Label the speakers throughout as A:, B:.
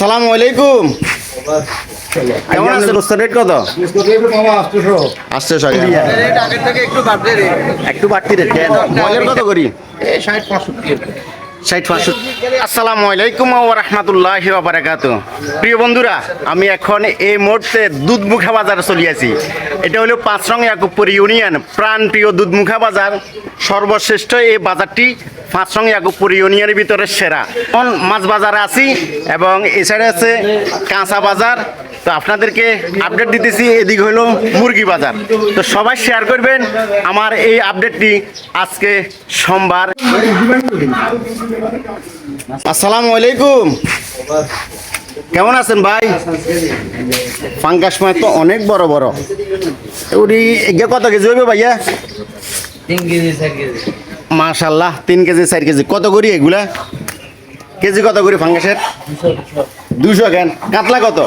A: সালাম আলাইকুম। কেমন আছেন? রেট কত? আসছে
B: একটু বাড়বে রে।
A: একটু বাড়তি রেট কেন? বয়লের কত করি?
B: ষাট পঁয়ষট্টি
A: আসসালামু আলাইকুম ওয়া রাহমাতুল্লাহি ওয়া প্রিয় বন্ধুরা আমি এখন এই মুহূর্তে দুধমুখা বাজারে চলে আছি। এটা হলো পাঁচরং ইয়াকুবপুর ইউনিয়ন। প্রাণ প্রিয় দুধমুখা বাজার। সর্বশ্রেষ্ঠ এই বাজারটি পাঁচরং ইয়াকুবপুর ইউনিয়নের ভিতরে সেরা। এখন মাছ বাজারে আছি এবং এছাড়া আছে কাঁচা বাজার। তো আপনাদেরকে আপডেট দিতেছি, এদিক হলো মুরগি বাজার। তো সবাই শেয়ার করবেন আমার এই আপডেটটি আজকে সোমবার। আসসালামু আলাইকুম। কেমন আছেন ভাই? ফাঙ্গাস মাছ তো অনেক বড় বড়। এগে কত কেজি হইবে ভাইয়া?
B: তিন কেজি, চার কেজি।
A: মাশাল্লাহ তিন কেজি চার কেজি। কত করি এগুলা? কেজি কত করি ফাঙ্গাসের? দুশো কেন? কাতলা কত?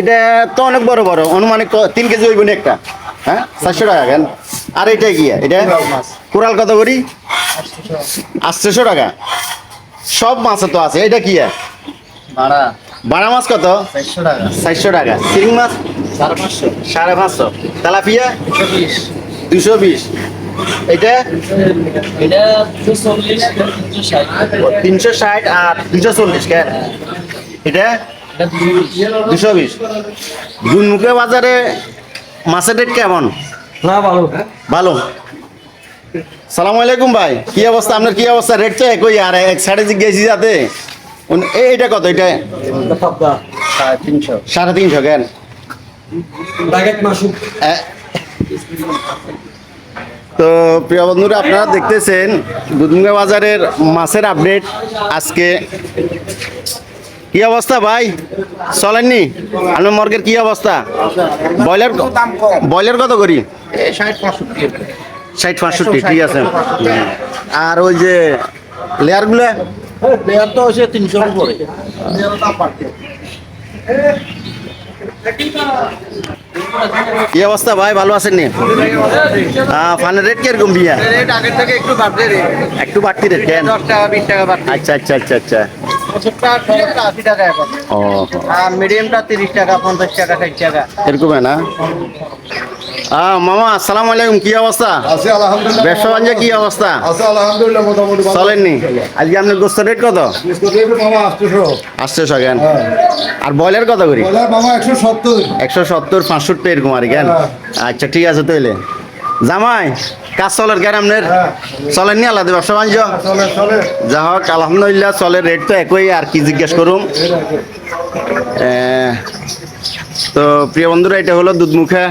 A: এটা তো অনেক বড় বড় অনুমানিক তিন কেজি হইব না একটা। হ্যাঁ? চারশো টাকা কেন? আর এটা কি? এটা? কোরাল কত করি? আটশোশো টাকা। সব মাছ তো আছে এটা কি?
B: ভাড়া
A: বাড়া মাছ কত?
B: চারশো টাকা।
A: চারশো টাকা। চিংড়ি মাছ?
B: সাড়ে পাঁচশো।
A: সাড়ে পাঁচশো। তেলাপিয়া?
B: দুশো বিশ।
A: এটা?
B: এটা তিনশো ষাট।
A: আর দুশো চল্লিশ কেন এটা?
B: দুশো বিশ।
A: জুনমুখে বাজারে মাছের রেট কেমন?
B: না ভালো।
A: ভালো। সালাম আলাইকুম ভাই কি অবস্থা? আপনার কি অবস্থা? রেট চাই কই আর এক সাইডে জিজ্ঞেসি যাতে। উন- এই এটা কত? এটা?
B: সাড়ে তিনশো।
A: সাড়ে তিনশো কেন? তো প্রিয় বন্ধুরা, আপনারা দেখতেছেন দুধমুখা বাজারের মাছের আপডেট আজকে। কি অবস্থা ভাই? চলেননি? আপনার মর্গের কি অবস্থা? ব্রয়লার ব্রয়লার কত করি?
B: ষাট
A: পাঁচষট্টি ঠিক আছে। আর ওই যে লেয়ারগুলো?
B: প্লেয়ার তো হচ্ছে উপরে।
A: কি অবস্থা ভাই ভালো আছেন নি? ফানের রেট কীরকম বিয়া
B: রেট আগের থেকে একটু বাড়বে রে
A: একটু বাড়তি রেট কেন?
B: টাকা বিশ টাকা বাড়বে
A: আচ্ছা। আচ্ছা আচ্ছা আচ্ছা
B: মিডিয়ামটা তিরিশ টাকা পঞ্চাশ টাকা ষাট টাকা।
A: এরকম না? মামা আসসালামু আলাইকুম কি অবস্থা?
C: আছে আলহামদুলিল্লাহ
A: ব্যবসা বাণিজ্য কি অবস্থা?
C: আছে আলহামদুলিল্লাহ মোটামুটি
A: চলেননি? আজকে আপনার গোস্ত রেট কত?
C: রেট মামা হ্যাঁ।
A: আর ব্রয়লার কত করি?
C: মামা একশো সত্তর।
A: একশো সত্তর পাঁচষট্টি এরকম আর কেন? আচ্ছা ঠিক আছে তাইলে জামাই কাজ চলের কেন আপনার?
C: হ্যাঁ।
A: চলেননি আলাদা ব্যবসা বাণিজ্য? যা হোক আলহামদুলিল্লাহ চলের রেট তো একই আর কি জিজ্ঞেস করুম? এ, তো প্রিয় বন্ধুরা এটা হলো দুধমুখা।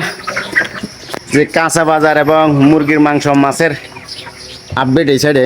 A: যে কাঁচা বাজার এবং মুরগির মাংস মাছের আপডেট এই সাইডে